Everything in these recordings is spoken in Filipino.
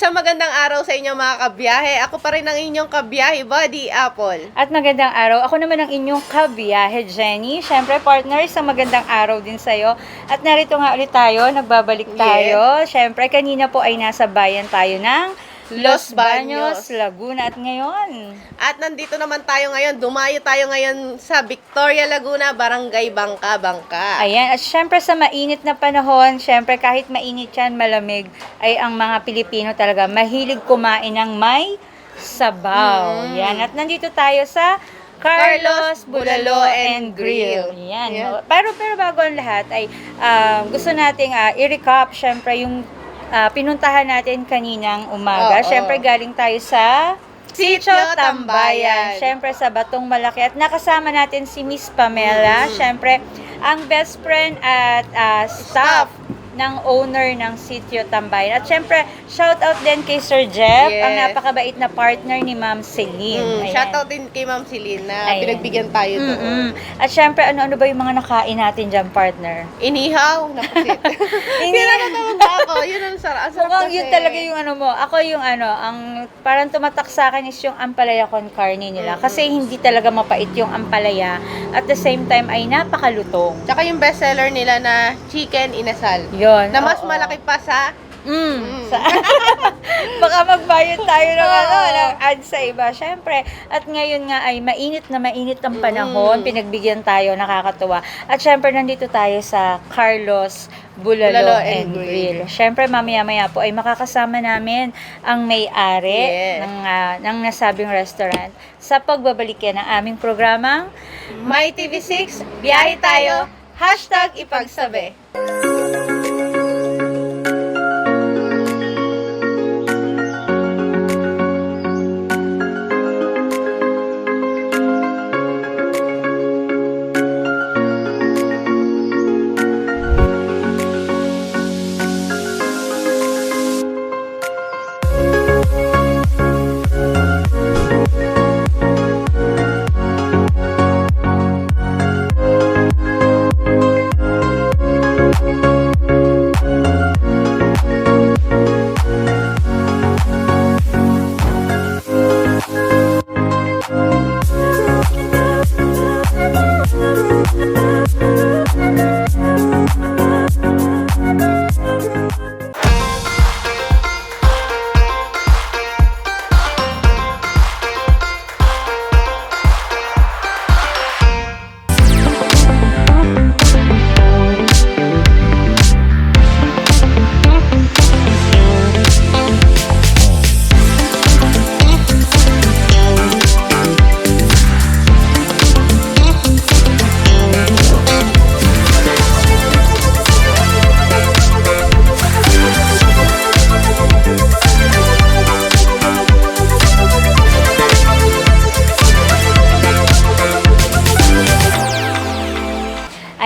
Isang magandang araw sa inyo mga kabiyahe. Ako pa rin ang inyong kabiyahe, Buddy Apple. At magandang araw. Ako naman ang inyong kabiyahe, Jenny. Siyempre, partner, isang magandang araw din sa'yo. At narito nga ulit tayo, nagbabalik tayo. Siyempre, kanina po ay nasa bayan tayo ng Los Baños. Laguna. At ngayon, At nandito naman tayo ngayon, dumayo tayo ngayon sa Victoria Laguna, Barangay Bangka, Bangka. ayan. At siyempre sa mainit na panahon, siyempre kahit mainit yan, malamig, ay ang mga Pilipino talaga mahilig kumain ng may sabaw. Mm. Yan. At nandito tayo sa Carlos Bulalo and Grill. Yan. Yan. Pero pero bago ang lahat ay ah, gusto nating ah, i-recap syempre yung ah, pinuntahan natin kaninang umaga. Oo. Syempre galing tayo sa Sitio Tambayan. Syempre sa Batong Malaki at nakasama natin si Miss Pamela. Mm. Syempre ang best friend at ah, staff ng owner ng Sitio Tambayan. At syempre, shout out din kay Sir Jeff, Yes. ang napakabait na partner ni Ma'am Celine. Mm, Ayan. shoutout din kay Ma'am Celine na Ayan. pinagbigyan tayo doon. Mm-mm. At syempre, ano-ano ba yung mga nakain natin dyan, partner? Inihaw na pusit. Hindi na naman ako. Yun ang sarap. Ang sarap Mukhang kasi. yun talaga yung ano mo. Ako yung ano, ang parang tumatak sa akin is yung ampalaya con carne nila. Mm-mm. Kasi hindi talaga mapait yung ampalaya. At the same time ay napakalutong. Tsaka yung bestseller nila na chicken inasal. Yun. Na mas oo. malaki pa sa... Mm. Mm. Sa- Baka magbayad tayo ng ano, ng ads sa iba. Syempre. At ngayon nga ay mainit na mainit ang panahon. Mm. Pinagbigyan tayo, nakakatuwa. At syempre, nandito tayo sa Carlos Bulalo, Bulalo and and, Grill. Grill. Syempre, mamaya-maya po ay makakasama namin ang may-ari Yes. ng, ah, ng nasabing restaurant sa pagbabalik yan ng aming programang My TV6, biyahe tayo, hashtag ipagsabi.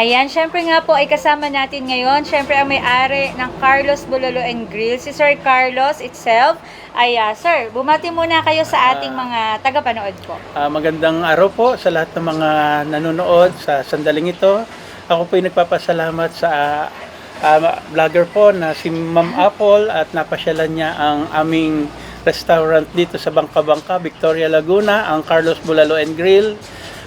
Ayan, syempre nga po ay kasama natin ngayon. Syempre ang may-ari ng Carlos Bulalo and Grill, si Sir Carlos itself. Ay, ah, sir, bumati muna kayo sa ating mga tagapanood po. Ah, magandang araw po sa lahat ng mga nanonood sa sandaling ito. Ako po ay nagpapasalamat sa ah, vlogger po na si Ma'am Apple at napasyalan niya ang aming restaurant dito sa Bangka Bangka, Victoria Laguna, ang Carlos Bulalo and Grill.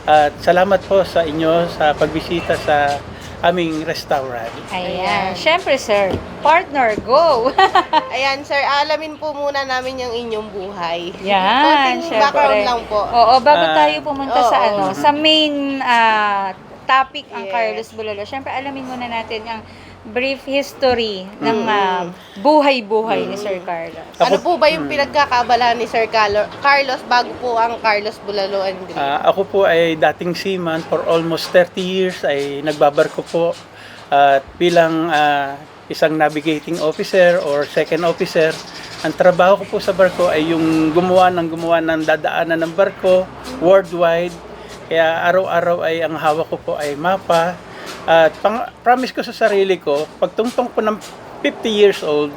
At salamat po sa inyo sa pagbisita sa aming restaurant. Ayan. Ayan. Syempre, sir, partner, go! Ayan, sir, alamin po muna namin yung inyong buhay. Yan, Konting background lang po. Oo, bago Ah, tayo pumunta sa oo. ano, sa main ah, topic ang Yes. Carlos Bulalo, syempre alamin muna natin ang brief history ng Mm. ah, buhay-buhay ni Sir Carlos. Ano Ako- po ba yung pinagkakaabalahan ni Sir Carlo- Carlos bago po ang Carlos Bulalo and Green? Ah, ako po ay dating seaman for almost 30 years ay nagbabarko po at bilang ah, isang navigating officer or second officer. Ang trabaho ko po sa barko ay yung gumawa ng gumawa ng dadaanan ng barko worldwide. Kaya araw-araw ay ang hawak ko po ay mapa. At pang, promise ko sa sarili ko, pagtungtong ko ng 50 years old,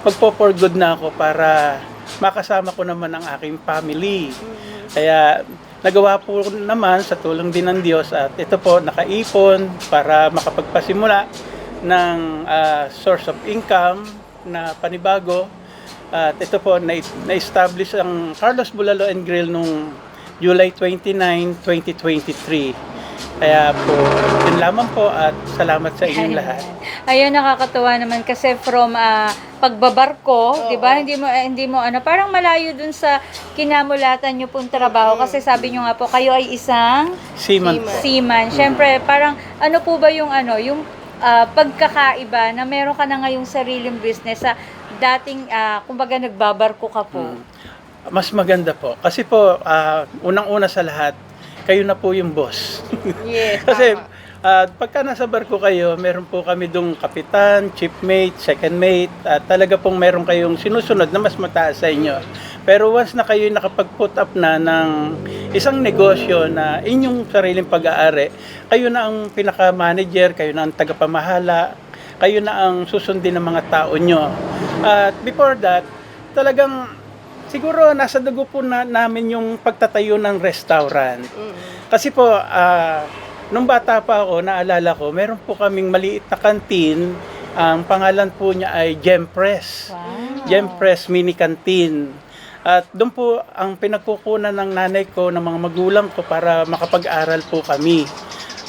magpo-for good na ako para makasama ko naman ang aking family. Kaya nagawa po naman sa tulong din ng Diyos at ito po nakaipon para makapagpasimula ng ah, source of income na panibago. At ito po na- na-establish ang Carlos Bulalo and Grill nung July 29, 2023. Kaya po, yun lamang po at salamat sa inyong lahat. Ayun, nakakatuwa naman kasi from ah, pagbabarko, 'di ba? Hindi mo eh, hindi mo ano, parang malayo dun sa kinamulatan niyo pong trabaho kasi sabi niyo nga po kayo ay isang Seaman po. seaman. Syempre, parang ano po ba yung ano, yung ah, pagkakaiba na meron ka na ngayong sariling business sa dating ah, kumbaga nagbabarko ka po. Mas maganda po. Kasi po, ah, unang-una sa lahat, kayo na po yung boss. Yes, Kasi ah, pagka nasa barko kayo, meron po kami dong kapitan, chief mate, second mate, at talaga pong meron kayong sinusunod na mas mataas sa inyo. Pero once na kayo nakapag-put up na ng isang negosyo na inyong sariling pag-aari, kayo na ang pinaka-manager, kayo na ang tagapamahala, kayo na ang susundin ng mga tao nyo. At before that, talagang siguro nasa dugo po na, namin yung pagtatayo ng restaurant. Kasi po, ah, nung bata pa ako, naalala ko, meron po kaming maliit na kantin. Ang pangalan po niya ay Gem Press. Wow. Gem Press Mini Canteen. At doon po ang pinagkukunan ng nanay ko, ng mga magulang ko para makapag-aral po kami.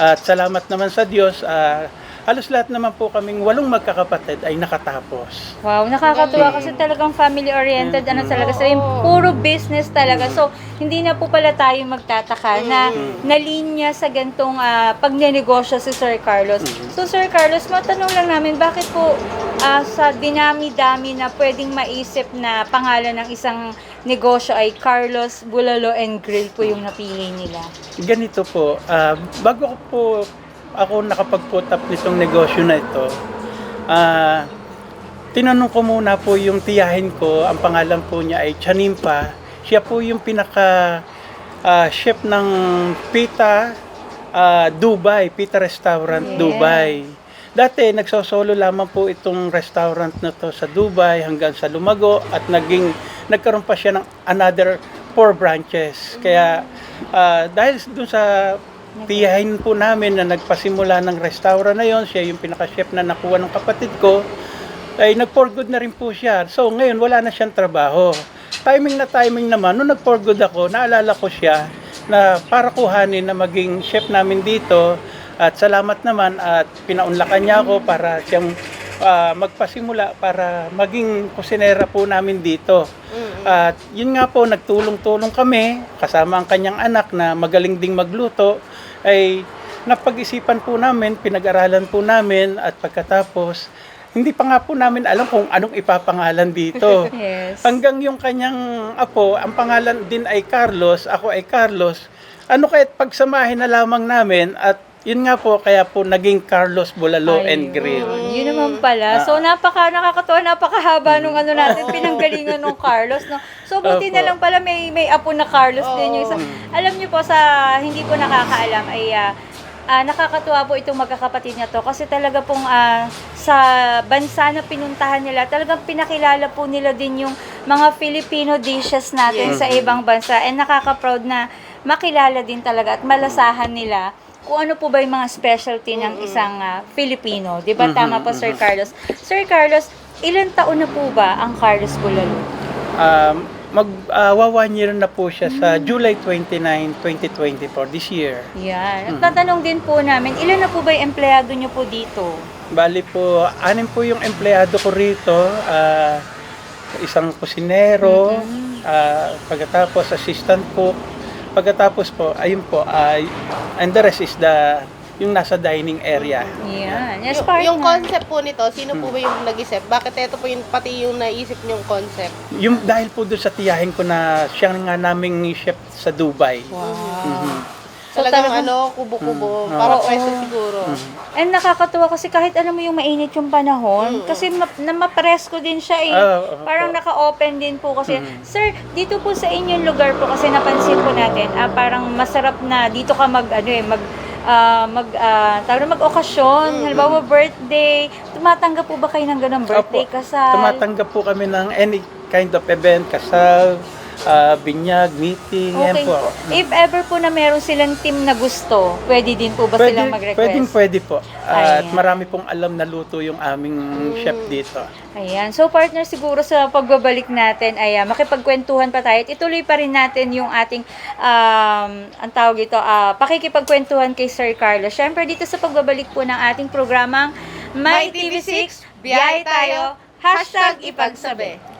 At salamat naman sa Diyos, ah, halos lahat naman po kaming walong magkakapatid ay nakatapos. Wow, nakakatuwa kasi talagang family-oriented, ano talaga, so yung puro business talaga. So, hindi na po pala tayo magtataka na nalinya sa gantong ah, pagnenegosyo si Sir Carlos. So, Sir Carlos, matanong lang namin, bakit po ah, sa dinami-dami na pwedeng maisip na pangalan ng isang negosyo ay Carlos Bulalo and Grill po yung napili nila? Ganito po, ah, bago ko po ako nakapag-put up nitong negosyo na ito, ah, tinanong ko muna po yung tiyahin ko, ang pangalan po niya ay Chanimpa. Siya po yung pinaka ah, chef ng Pita ah, Dubai, Pita Restaurant Yeah. Dubai. Dati nagsosolo lamang po itong restaurant na to sa Dubai hanggang sa Lumago at naging nagkaroon pa siya ng another four branches. Kaya ah, dahil dun sa tiyahin po namin na nagpasimula ng restaurant na yon, siya yung pinaka-chef na nakuha ng kapatid ko, ay nag-for good na rin po siya. So ngayon wala na siyang trabaho. Timing na timing naman, nung nag-for good ako, naalala ko siya na para kuhanin na maging chef namin dito. At salamat naman at pinaunlakan niya ako para siyang ah, magpasimula para maging kusinera po namin dito. At yun nga po, nagtulong-tulong kami kasama ang kanyang anak na magaling ding magluto ay napag-isipan po namin, pinag-aralan po namin at pagkatapos hindi pa nga po namin alam kung anong ipapangalan dito. Yes. Hanggang yung kanyang apo, ang pangalan din ay Carlos, ako ay Carlos. Ano kahit pagsamahin na lamang namin at yun nga po, kaya po naging Carlos Bulalo and Ayun. Grill. Yun naman pala. So, napaka, nakakatawa, napakahaba nung ano natin, pinanggalingan nung Carlos. No? So, buti Opo. na lang pala may, may apo na Carlos din yung isa. Alam niyo po, sa hindi po nakakaalam, ay ah, ah, nakakatuwa po itong magkakapatid niya to kasi talaga pong ah, sa bansa na pinuntahan nila, talagang pinakilala po nila din yung mga Filipino dishes natin sa ibang bansa and nakaka-proud na makilala din talaga at malasahan nila kung ano po ba yung mga specialty ng isang ah, Filipino. Di ba? Tama po, Sir Carlos. Sir Carlos, ilan taon na po ba ang Carlos Bulalo? Um, mag uh, one year na po siya sa July 29, 2024 this year. Yan. At tatanong din po namin, ilan na po ba yung empleyado nyo po dito? Bali po, anim po yung empleyado ko rito. ah, isang kusinero, ah, pagkatapos assistant cook, pagkatapos po, ayun po, ay and the rest is the yung nasa dining area. Yan. Yes, yung, partner. yung concept po nito, sino po ba yung nag-isip? Bakit ito po yung pati yung naisip niyong concept? Yung dahil po doon sa tiyahin ko na siya nga naming chef sa Dubai. Wow. Mhm. So, Talagang talagang- ano, kubo-kubo. Mm. Para Oo. preso siguro. And nakakatuwa kasi kahit alam mo yung mainit yung panahon, Mm. kasi ma- na mapresko din siya eh. Ah, oo Parang po. naka-open din po kasi. Mm. Sir, dito po sa inyong lugar po kasi napansin po natin, ah, parang masarap na dito ka mag ano eh, mag ah, mag ah, tawag na, mag-okasyon, Mm. halimbawa birthday. Tumatanggap po ba kayo ng ganong birthday Opo. kasal? Tumatanggap po kami ng any kind of event, kasal, ah, binyag, meeting, Okay. po. If ever po na meron silang team na gusto, pwede din po ba silang mag-request? pwedeng pwede po. At Ayan. marami pong alam na luto yung aming chef dito. Ayan. So partner siguro sa pagbabalik natin ay ah, makipagkwentuhan pa tayo at ituloy pa rin natin yung ating um, ang tawag ito, ah, pakikipagkwentuhan kay Sir Carlos. Syempre dito sa pagbabalik po ng ating programang My My TV6, TV6, biyahe tayo, hashtag ipagsabi.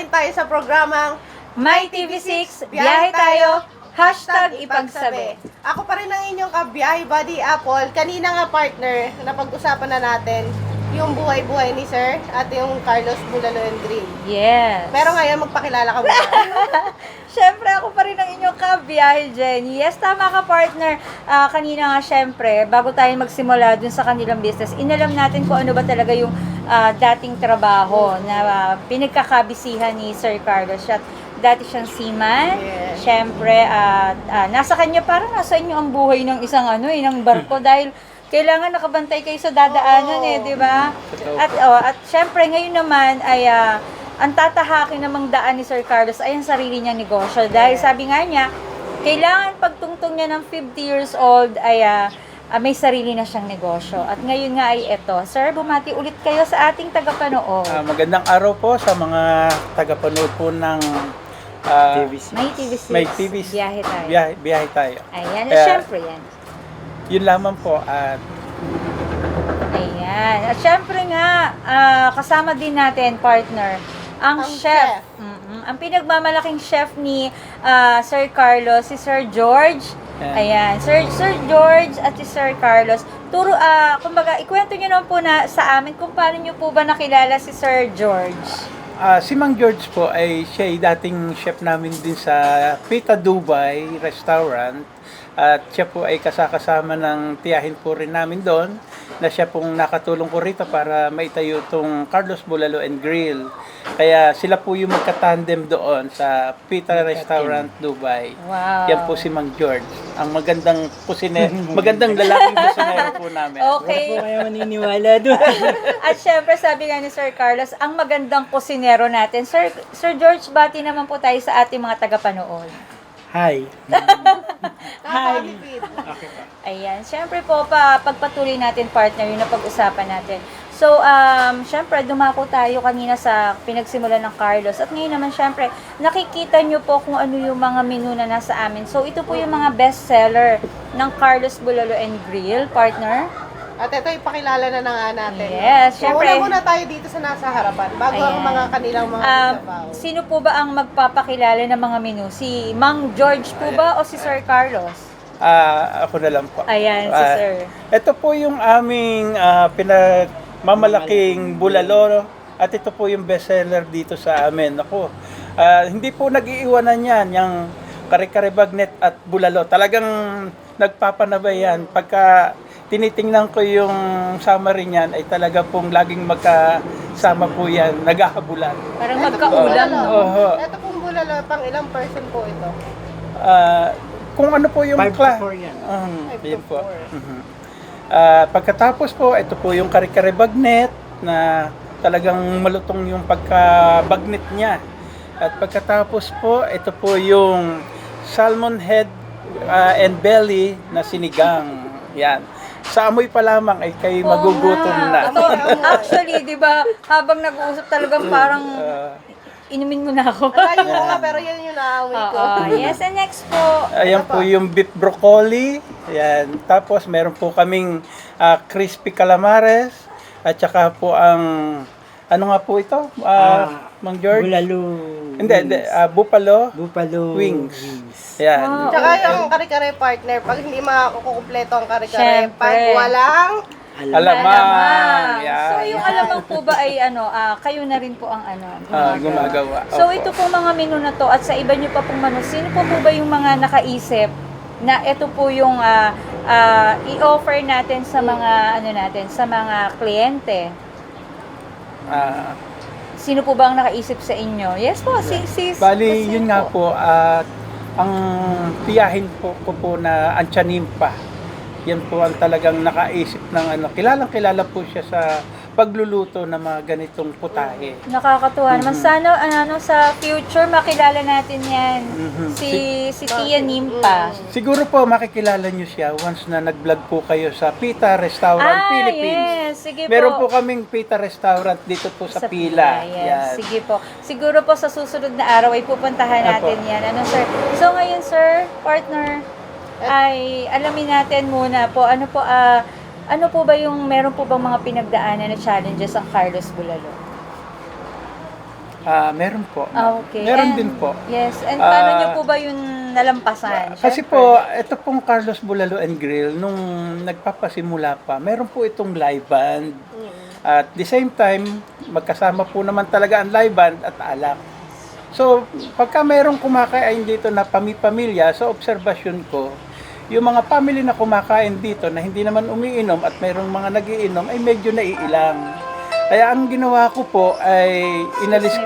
Rin tayo sa programang My TV6, biyahe tayo, hashtag ipagsabi. Ako pa rin ang inyong kabiyahe buddy Apple. Kanina nga partner, napag-usapan na natin yung buhay-buhay ni Sir at yung Carlos Bulalo and Green. Yes. Pero ngayon, magpakilala ka muna. Siyempre, ako pa rin ang inyong kabiyahe, Jenny. Yes, tama ka, partner. Ah, kanina nga, syempre, bago tayo magsimula dun sa kanilang business, inalam natin kung ano ba talaga yung ah, dating trabaho na ah, pinagkakabisihan ni Sir Carlos. Siya, dati siyang seaman. Yes. Siyempre, at ah, nasa kanya, parang nasa inyo ang buhay ng isang ano, eh, ng barko dahil kailangan nakabantay kayo sa dadaanan Oo. eh, di ba? At, oh, at syempre, ngayon naman ay ah, ang tatahakin namang daan ni Sir Carlos ay ang sarili niyang negosyo. Dahil sabi nga niya, kailangan pagtungtong niya ng 50 years old ay ah, ah, may sarili na siyang negosyo. At ngayon nga ay eto. Sir, bumati ulit kayo sa ating tagapanood. Ah, magandang araw po sa mga tagapanood po ng ah, may TV6. May TV6. Biyahe tayo. Biyahe, biyahe tayo. Ayan. At Kaya- syempre yan. Yun lamang po at Ayan. At syempre nga, ah, kasama din natin, partner, ang, Ang chef. chef. Mhm. Ang pinagmamalaking chef ni ah, Sir Carlos, si Sir George. Ayan. Ayan. Sir, Sir George at si Sir Carlos. Turo, ah, kumbaga, ikwento nyo naman po na sa amin kung paano nyo po ba nakilala si Sir George. ah, si Mang George po ay siya ay dating chef namin din sa Pita Dubai Restaurant at siya po ay kasakasama ng tiyahin po rin namin doon na siya pong nakatulong ko rito para maitayo itong Carlos Bulalo and Grill. Kaya sila po yung magka-tandem doon sa Pita Restaurant Dubai. Wow. Yan po si Mang George. Ang magandang kusine, magandang lalaking kusinero po namin. Okay. kaya maniniwala doon. At syempre, sabi nga ni Sir Carlos, ang magandang kusinero natin. Sir, Sir George, bati naman po tayo sa ating mga tagapanood. Hi. Nakakapipid. Ayan. Siyempre po, pa, pagpatuloy natin, partner, yung napag-usapan natin. So, um, syempre, dumako tayo kanina sa pinagsimulan ng Carlos. At ngayon naman, syempre, nakikita nyo po kung ano yung mga menu na nasa amin. So, ito po yung mga best seller ng Carlos Bulalo and Grill, partner. At ito, ipakilala na na nga natin. Yes, So, syempre. una muna tayo dito sa nasa harapan, bago ang Ayan. mga kanilang mga Um, sino po ba ang magpapakilala ng mga menu? Si Mang George po ba o si Sir Carlos? Ah, ako na lang po. Ayan, si Ah, Sir. Ito po yung aming ah, pinagmamalaking bulalo at ito po yung bestseller dito sa amin. Ako, ah, hindi po nag-iiwanan yan, yung kare-kare bagnet at bulalo. Talagang nagpapanabay yan. Pagka tinitingnan ko yung summary niyan ay talaga pong laging magkasama po yan, naghahabulan. Parang Ito magkaulam, pong no? Oho. Ito pong bulalo, pang ilang person po ito? Ah, kung ano po yung Five to cla- four yan. Five to yun po. four. Mhm. Ah, pagkatapos po, ito po yung kare-kare bagnet na talagang malutong yung pagka-bagnet niya. At pagkatapos po, ito po yung salmon head ah, and belly na sinigang. Yan. Sa amoy pa lamang ay kayo Oo magugutom na. Ito, actually, di ba, habang nag-uusap talagang parang Ah, inumin mo na ako. Alayo ko nga, pero yan yung naamoy ko. Oo. Yes, and next po. Ayan po yung beef broccoli. Ayan. Tapos meron po kaming ah, crispy calamares. At saka po ang Ano nga po ito? Ah, Ah, Mang George? Bulalo. Hindi, hindi. ah, Buffalo. Buffalo Wings. wings. Yan. Wow. Tsaka yung kare-kare partner, pag hindi makukumpleto ang kare-kare, Syempre. pag walang Alam. Alamang. Yan. So yung alamang po ba ay ano, ah, kayo na rin po ang ano, Ah, gumagawa. So Opo. ito pong mga menu na to at sa iba nyo pa pong menu, sino po po ba yung mga nakaisip na ito po yung ah, ah, i-offer natin sa mga ano natin, sa mga kliyente? Ah, Sino po ba ang nakaisip sa inyo? Yes po, si si Bali, si- yun nga po, at ang tiyahin po ko po na Anchanimpa. Yan po ang talagang nakaisip ng ano. Kilalang kilala po siya sa pagluluto ng mga ganitong putahe. Nakakatuwa naman. Mhm. Sana ano, sa future makilala natin yan. Mhm. Si si Tia Nimpa. Siguro po makikilala niyo siya once na nag-vlog po kayo sa Pita Restaurant Ah, Philippines. yes. Sige Meron po po. kaming Pita Restaurant dito po sa, Pila. Yes. Yan. Sige po. Siguro po sa susunod na araw ay pupuntahan Apo. natin yan. Ano, sir? So, ngayon, sir, partner, ay alamin natin muna po, ano po, ah, ano po ba yung, meron po bang mga pinagdaanan na challenges ang Carlos Bulalo? Ah, meron po. Ah, okay. Meron And- din po. Yes. And Ah, paano niyo po ba yung nalampasan? Kasi Syempre. po, ito pong Carlos Bulalo and Grill, nung nagpapasimula pa, meron po itong live band. At the same time, magkasama po naman talaga ang live band at alak. So, pagka mayroong kumakain dito na pami-pamilya, sa obserbasyon ko, yung mga family na kumakain dito na hindi naman umiinom at mayroong mga nagiinom ay medyo naiilang. Kaya ang ginawa ko po ay inalis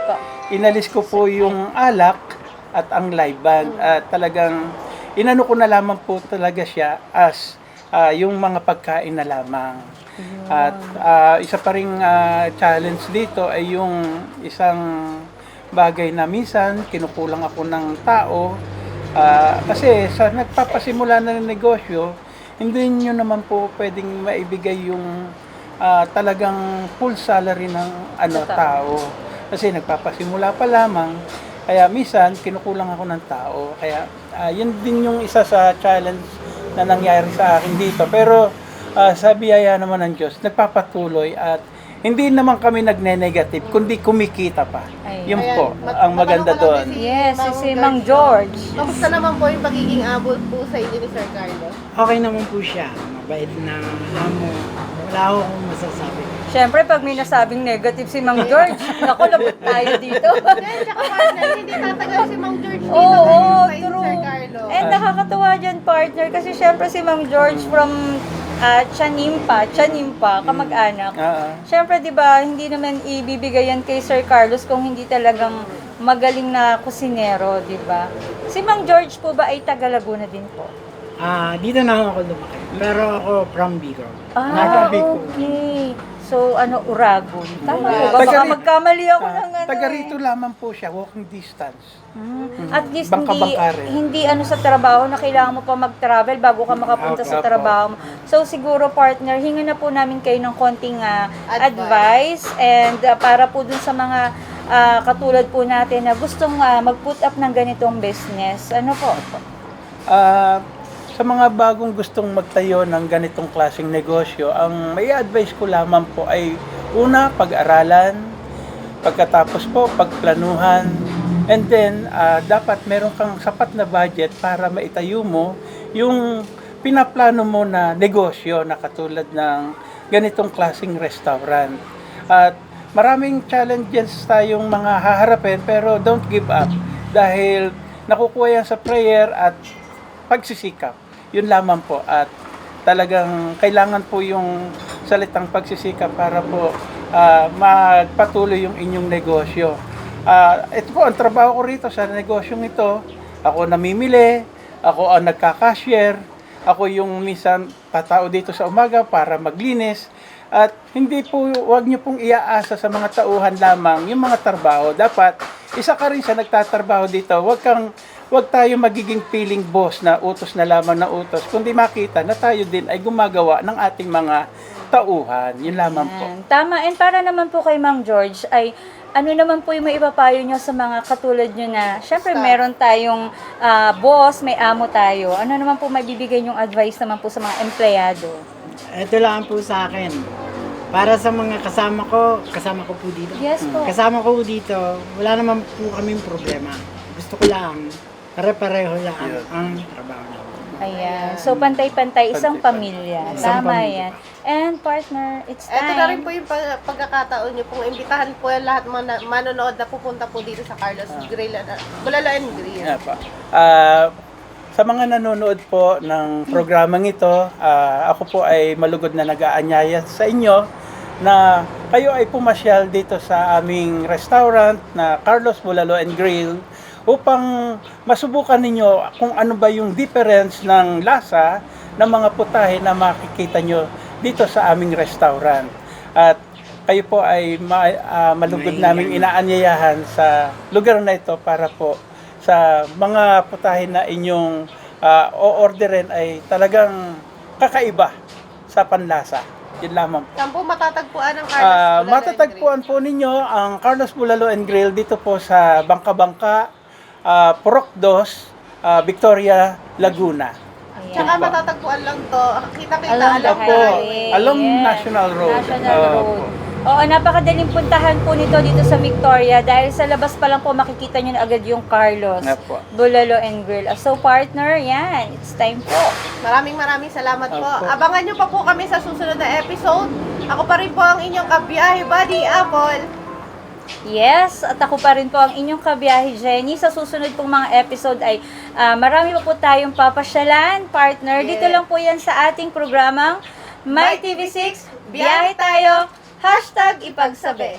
inalis ko po yung alak at ang live band at talagang inano ko na lamang po talaga siya as ah, yung mga pagkain na lamang. At ah, isa pa ring ah, challenge dito ay yung isang bagay na minsan kinukulang ako ng tao Ah, kasi sa nagpapasimula na ng negosyo, hindi nyo naman po pwedeng maibigay yung ah, talagang full salary ng ano tao. Kasi nagpapasimula pa lamang, kaya minsan kinukulang ako ng tao. Kaya ah, yun din yung isa sa challenge na nangyari sa akin dito. Pero ah, sa biyaya naman ng Diyos, nagpapatuloy at hindi naman kami nagne-negative, kundi kumikita pa. Ay. Yun Ayan, po, mat- ang maganda matanong ko lang doon. din Yes, si, Mang si Mang George. Kamusta naman po yung pagiging abot po sa inyo ni Sir Carlos? Okay naman po siya. Mabait na amo. Wala ako akong masasabi. Siyempre, pag may nasabing negative si Mang George, naku, labot tayo dito. Then, tsaka partner, hindi tatagal si Mang George dito Oo, oo, kay true. Sir Carlos. And nakakatuwa dyan, partner, kasi syempre si Mang George from uh, Chanimpa, Chanimpa, kamag-anak. Ah, ah. Syempre, di ba, hindi naman ibibigay yan kay Sir Carlos kung hindi talagang magaling na kusinero, di ba? Si Mang George po ba ay taga Laguna din po? Ah, dito na ako lumaki. Pero ako from Bicol. Ah, Nasa Bicol. okay. So, ano, Uragon. Tama po ba? Baka Taga magkamali ako Ah, ng ano taga eh. rito lamang po siya, walking distance. Mm. At least Bangka-bangka hindi, rin. hindi ano sa trabaho na kailangan mo pa mag-travel bago ka makapunta sa Opo. trabaho mo. So siguro partner, hinga na po namin kayo ng konting ah, Advice. advice. and ah, para po dun sa mga ah, katulad po natin na gustong ah, mag-put up ng ganitong business. Ano po? Ah, sa mga bagong gustong magtayo ng ganitong klaseng negosyo, ang may advice ko lamang po ay una, pag-aralan, pagkatapos po, pagplanuhan, and then ah, dapat meron kang sapat na budget para maitayo mo yung pinaplano mo na negosyo na katulad ng ganitong klaseng restaurant. At maraming challenges tayong mga haharapin pero don't give up dahil nakukuha yan sa prayer at pagsisikap. Yun lamang po at talagang kailangan po yung salitang pagsisikap para po ah, magpatuloy yung inyong negosyo. Ah, ito po ang trabaho ko rito sa negosyong ito. Ako namimili, ako ang nagka-cashier, ako yung minsan tatao dito sa umaga para maglinis. At hindi po, wag niyo pong iaasa sa mga tauhan lamang yung mga trabaho. Dapat, isa ka rin sa nagtatrabaho dito. Wag kang, wag tayo magiging feeling boss na utos na lamang na utos. Kundi makita na tayo din ay gumagawa ng ating mga tauhan. Yun lamang po. Yan. Tama. And para naman po kay Mang George ay ano naman po yung maipapayo nyo sa mga katulad nyo na, syempre meron tayong ah, boss, may amo tayo. Ano naman po maibibigay yung advice naman po sa mga empleyado? Ito lang po sa akin. Para sa mga kasama ko, kasama ko po dito. Yes po. Kasama ko dito, wala naman po kaming problema. Gusto ko lang, pare-pareho lang ang trabaho namin. Ayan. So, pantay-pantay, isang pamilya. Isang Tama pamilya. yan. And partner, it's time. Ito na rin po yung pag- pagkakataon nyo pong imbitahan po yung lahat mga na- manonood na pupunta po dito sa Carlos Grill, uh, Bulalo and Grill. Yeah, pa. Ah, sa mga nanonood po ng programang ito, ah, ako po ay malugod na nag-aanyaya sa inyo na kayo ay pumasyal dito sa aming restaurant na Carlos Bulalo and Grill upang masubukan ninyo kung ano ba yung difference ng lasa ng mga putahe na makikita nyo dito sa aming restaurant. At kayo po ay ma- ah, malugod naming inaanyayahan sa lugar na ito para po sa mga putahe na inyong ah, o-orderin ay talagang kakaiba sa panlasa. Yun lamang po. Saan po matatagpuan ang Carlos Bulalo and matatagpuan po ninyo ang Carlos Bulalo and Grill dito po sa Bangka-Bangka, uh, Purok 2, ah, Victoria, Laguna. Grill? Tsaka matatagpuan lang to, kita-kita Along Opo, highway. along Yes. National Road. National. Road. Oo, napakadaling puntahan po nito dito sa Victoria dahil sa labas pa lang po makikita nyo na agad yung Carlos. Opo. Bulalo and Grill. So partner, yan. It's time po. Maraming maraming salamat po. Opo. Abangan nyo pa po kami sa susunod na episode. Ako pa rin po ang inyong kabiyahe buddy, Apple. Yes, at ako pa rin po ang inyong kabiyahe, Jenny. Sa susunod pong mga episode ay ah, marami pa po tayong papasyalan, partner. Dito Yes. lang po yan sa ating programang My TV6, biyahe tayo, hashtag ipagsabi.